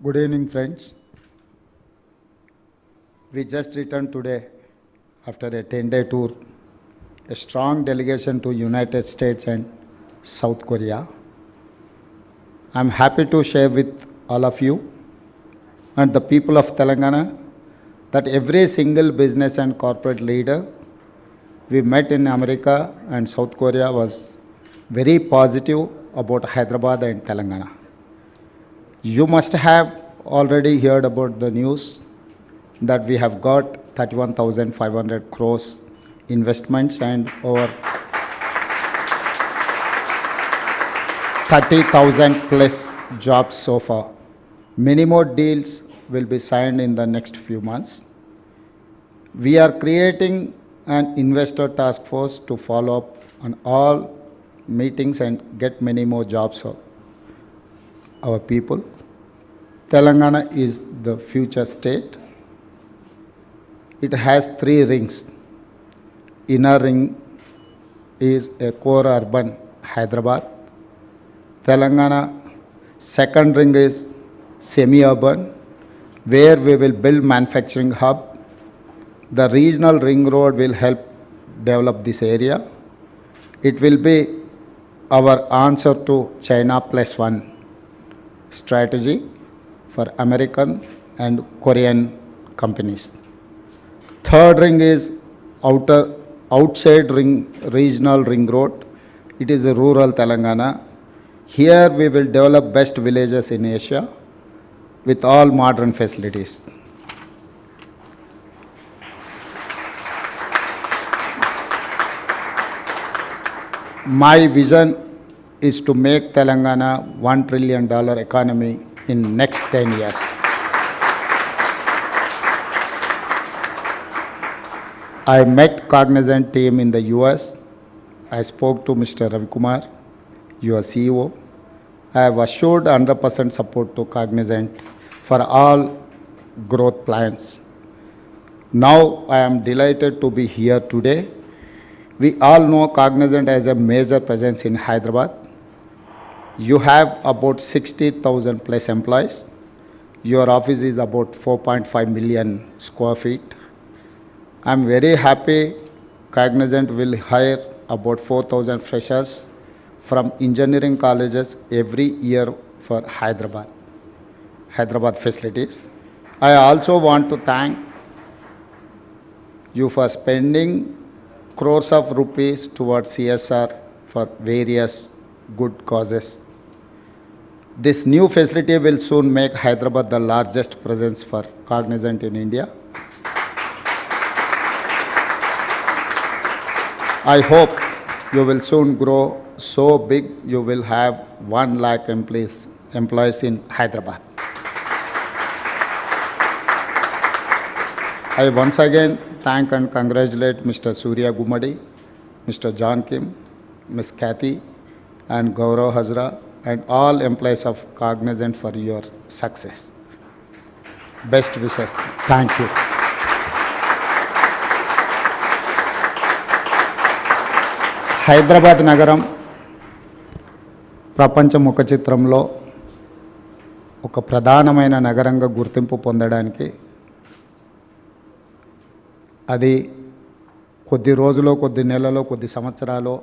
Good evening, friends. We just returned today after a 10-day tour, a strong delegation to United States and South Korea. I'm happy to share with all of you and the people of Telangana that every single business and corporate leader we met in America and South Korea was very positive about Hyderabad and Telangana. You must have already heard about the news that we have got 31,500 crores investments and over 30,000 plus jobs so far. Many more deals will be signed in the next few months. We are creating an investor task force to follow up on all meetings and get many more jobs for our people. Telangana is the future state. It has three rings. Inner ring is a core urban Hyderabad. Telangana second ring is semi-urban where we will build manufacturing hub. The regional ring road will help develop this area. It will be our answer to China plus one strategy for American and Korean companies. Third ring is outer outside ring regional ring road. It is a rural Telangana. Here we will develop best villages in Asia with all modern facilities. My vision is to make Telangana one trillion dollar economy in next 10 years. I met Cognizant team in the US. I spoke to Mr. Ravi Kumar, your CEO. I have assured 100% support to Cognizant for all growth plans. Now I am delighted to be here today. We all know Cognizant has a major presence in Hyderabad. You have about 60,000 plus employees. Your office is about 4.5 million square feet. I'm very happy Cognizant will hire about 4,000 freshers from engineering colleges every year for Hyderabad, Hyderabad facilities. I also want to thank you for spending crores of rupees towards CSR for various good causes. This new facility will soon make Hyderabad the largest presence for Cognizant in India. I hope you will soon grow so big you will have 1 lakh employees, employees in Hyderabad. I once again thank and congratulate Mr. Surya Gumadi, Mr. John Kim, Ms. Kathy, and Gaurav Hazra, and all employees of Cognizant for your success best wishes thank you Hyderabad నగరం ప్రపంచ ముఖ చిత్రంలో ఒక ప్రధానమైన నగరంగా గుర్తింపు పొందడానికి అది కొద్ది రోజులో కొద్ది నెలలో కొద్ది సంవత్సరాలు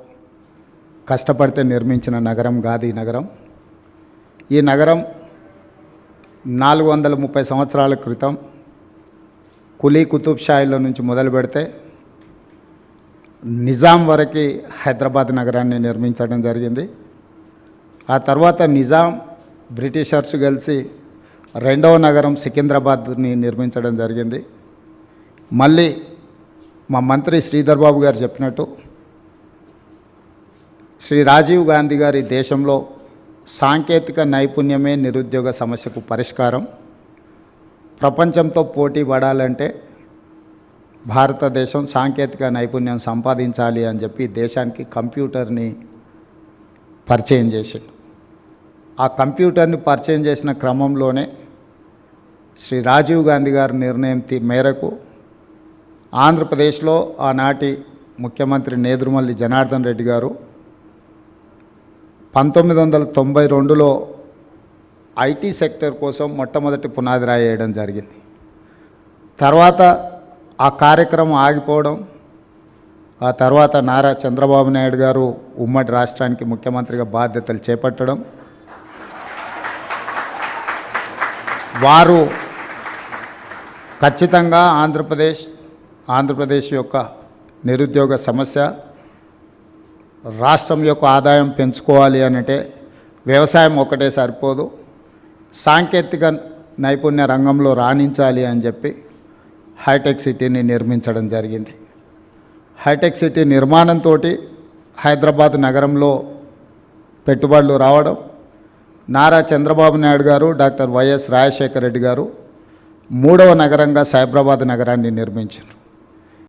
కష్టపడితే నిర్మించిన నగరం గాది నగరం. ఈ నగరం నాలుగు వందల ముప్పై సంవత్సరాల క్రితం కులీ కుతుబ్షాయిలో నుంచి మొదలు పెడితే నిజాం వరకు హైదరాబాద్ నగరాన్ని నిర్మించడం జరిగింది. ఆ తర్వాత నిజాం బ్రిటిషర్స్ కలిసి రెండవ నగరం సికింద్రాబాద్ని నిర్మించడం జరిగింది. మళ్ళీ మా మంత్రి శ్రీధర్ బాబు గారు చెప్పినట్టు శ్రీ రాజీవ్ గాంధీ గారి దేశంలో సాంకేతిక నైపుణ్యమే నిరుద్యోగ సమస్యకు పరిష్కారం. ప్రపంచంతో పోటీ పడాలంటే భారతదేశం సాంకేతిక నైపుణ్యం సంపాదించాలి అని చెప్పి దేశానికి కంప్యూటర్ని పరిచయం చేసిండు. ఆ కంప్యూటర్ని పరిచయం చేసిన క్రమంలోనే శ్రీ రాజీవ్ గాంధీ గారి నిర్ణయం తీ- మేరకు ఆంధ్రప్రదేశ్లో ఆనాటి ముఖ్యమంత్రి నేదురుమల్లి జనార్దన్ రెడ్డి గారు పంతొమ్మిది వందల తొంభై రెండులో ఐటీ సెక్టర్ కోసం మొట్టమొదటి పునాది రాయడం జరిగింది. తర్వాత ఆ కార్యక్రమం ఆగిపోవడం ఆ తర్వాత నారా చంద్రబాబు నాయుడు గారు ఉమ్మడి రాష్ట్రానికి ముఖ్యమంత్రిగా బాధ్యతలు చేపట్టడం వారు ఖచ్చితంగా ఆంధ్రప్రదేశ్ ఆంధ్రప్రదేశ్ యొక్క నిరుద్యోగ సమస్య రాష్ట్రం యొక్క ఆదాయం పెంచుకోవాలి అనంటే వ్యవసాయం ఒకటే సరిపోదు. సాంకేతిక నైపుణ్య రంగంలో రాణించాలి అని చెప్పి హైటెక్ సిటీని నిర్మించడం జరిగింది. హైటెక్ సిటీ నిర్మాణంతో హైదరాబాద్ నగరంలో పెట్టుబడులు రావడం నారా చంద్రబాబు నాయుడు గారు డాక్టర్ వైఎస్ రాజశేఖర రెడ్డి గారు మూడవ నగరంగా సైబరాబాద్ నగరాన్ని నిర్మించారు.